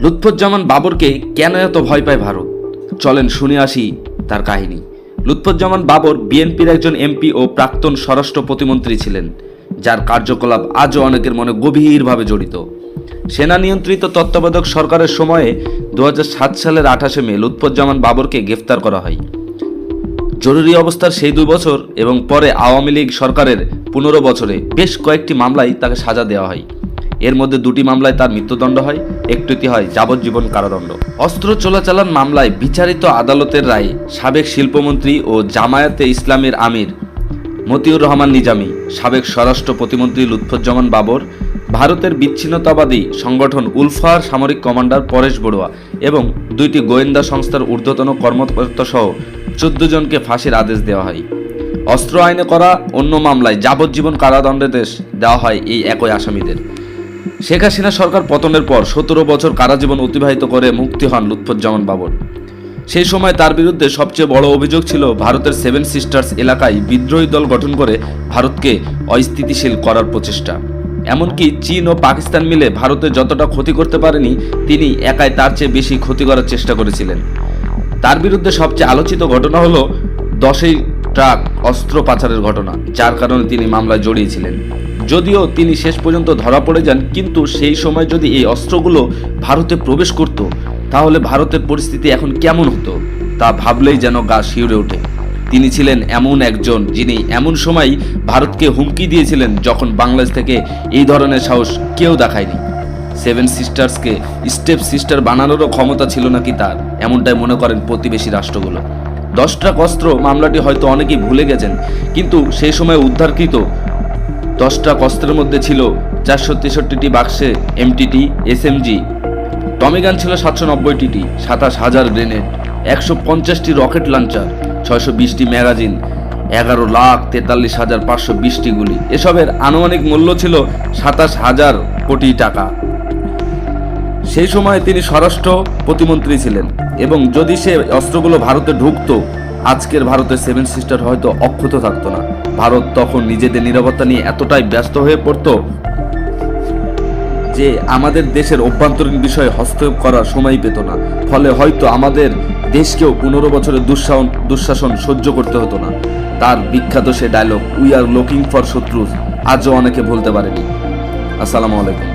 লুৎফুজ্জামান বাবরকে কেন এত ভয় পায় ভারত? চলেন শুনে আসি তার কাহিনী। লুৎফুজ্জামান বাবর বিএনপির একজন এমপি ও প্রাক্তন স্বরাষ্ট্র প্রতিমন্ত্রী ছিলেন, যার কার্যকলাপ আজও অনেকের মনে গভীরভাবে জড়িত। সেনা নিয়ন্ত্রিত তত্ত্বাবধায়ক সরকারের সময়ে দু হাজার সাত সালের আঠাশে মে লুৎফুজ্জামান বাবরকে গ্রেফতার করা হয়। জরুরি অবস্থার সেই দুই বছর এবং পরে আওয়ামী লীগ সরকারের পনেরো বছরে বেশ কয়েকটি মামলায় তাকে সাজা দেওয়া হয়। এর মধ্যে দুটি মামলায় তার মৃত্যুদণ্ড হয়, একটিতে হয় যাবজ্জীবন কারাদণ্ড। অস্ত্র চোরাচালান মামলায় বিচারিত আদালতের রায়ে সাবেক শিল্পমন্ত্রী ও জামায়াতে ইসলামের আমির মতিউর রহমান নিজামী, সাবেক স্বরাষ্ট্র প্রতিমন্ত্রী লুৎফুজ্জামান বাবর, ভারতের বিচ্ছিন্নতাবাদী সংগঠন উলফার সামরিক কমান্ডার পরেশ বড়ুয়া এবং দুইটি গোয়েন্দা সংস্থার ঊর্ধ্বতন কর্মকর্তা সহ চোদ্দ জনকে ফাঁসির আদেশ দেওয়া হয়। অস্ত্র আইনে করা অন্য মামলায় যাবজ্জীবন কারাদণ্ডাদেশ দেওয়া হয় এই একই আসামিদের। শেখ হাসিনা সরকার পতনের পর সতেরো বছর কারাজীবন অতিবাহিত করে মুক্তি হন লুৎফুজ্জামান বাবর। সেই সময় তার বিরুদ্ধে সবচেয়ে বড় অভিযোগ ছিল ভারতের সেভেন সিস্টার্স এলাকায় বিদ্রোহী দল গঠন করে ভারতকে অস্থিতিশীল করার প্রচেষ্টা। এমনকি চীন ও পাকিস্তান মিলে ভারতে যতটা ক্ষতি করতে পারেনি, তিনি একাই তার চেয়ে বেশি ক্ষতি করার চেষ্টা করেছিলেন। তার বিরুদ্ধে সবচেয়ে আলোচিত ঘটনা হলো দশই ট্রাক অস্ত্র পাচারের ঘটনা, যার কারণে তিনি মামলায় জড়িয়েছিলেন। যদিও তিনি শেষ পর্যন্ত ধরা পড়ে যান, কিন্তু সেই সময় যদি এই অস্ত্রগুলো ভারতে প্রবেশ করত, তাহলে ভারতের পরিস্থিতি এখন কেমন হতো, তা ভাবলেই যেন গা শিউরে ওঠে। তিনি ছিলেন এমন একজন যিনি এমন সময় ভারতকে হুমকি দিয়েছিলেন যখন বাংলাদেশ থেকে এই ধরনের সাহস কেউ দেখায়নি। সেভেন সিস্টার্সকে স্টেপ সিস্টার বানানোরও ক্ষমতা ছিল নাকি তার? এমনটাই মনে করেন প্রতিবেশী রাষ্ট্রগুলো। দশটা অস্ত্র মামলাটি হয়তো অনেকেই ভুলে গেছেন, কিন্তু সেই সময় উদ্ধারকৃত দশটা অস্ত্রের মধ্যে ছিল চারশো তেষট্টিটি বাক্সে এমটিটি এসএমজি টমিগান ছিল সাতশো নব্বইটি সাতাশ হাজার গ্রেনেড, একশো পঞ্চাশটি রকেট লঞ্চার, ছয়শো বিশটি ম্যাগাজিন, এগারো লাখ তেতাল্লিশ হাজার পাঁচশো বিশটি গুলি। এসবের আনুমানিক মূল্য ছিল সাতাশ হাজার কোটি টাকা। সেই সময় তিনি স্বরাষ্ট্র প্রতিমন্ত্রী ছিলেন এবং যদি সে অস্ত্রগুলো ভারতে ঢুকতো, আজকের ভারতের সেভেন সিস্টার হয়তো অক্ষত থাকতো না। ভারত তখন নিজেদের নিরাপত্তা নিয়ে এতটাই ব্যস্ত হয়ে পড়তো যে আমাদের দেশের অভ্যন্তরীণ বিষয়ে হস্তক্ষেপ করার সময় পেত না। ফলে হয়তো আমাদের দেশকেও পনেরো বছরের দুঃশাসন দুঃশাসন সহ্য করতে হতো না। তার বিখ্যাত সে dialogue we are looking for শত্রু আজও অনেকে বলতে পারেনি। আসসালামু আলাইকুম।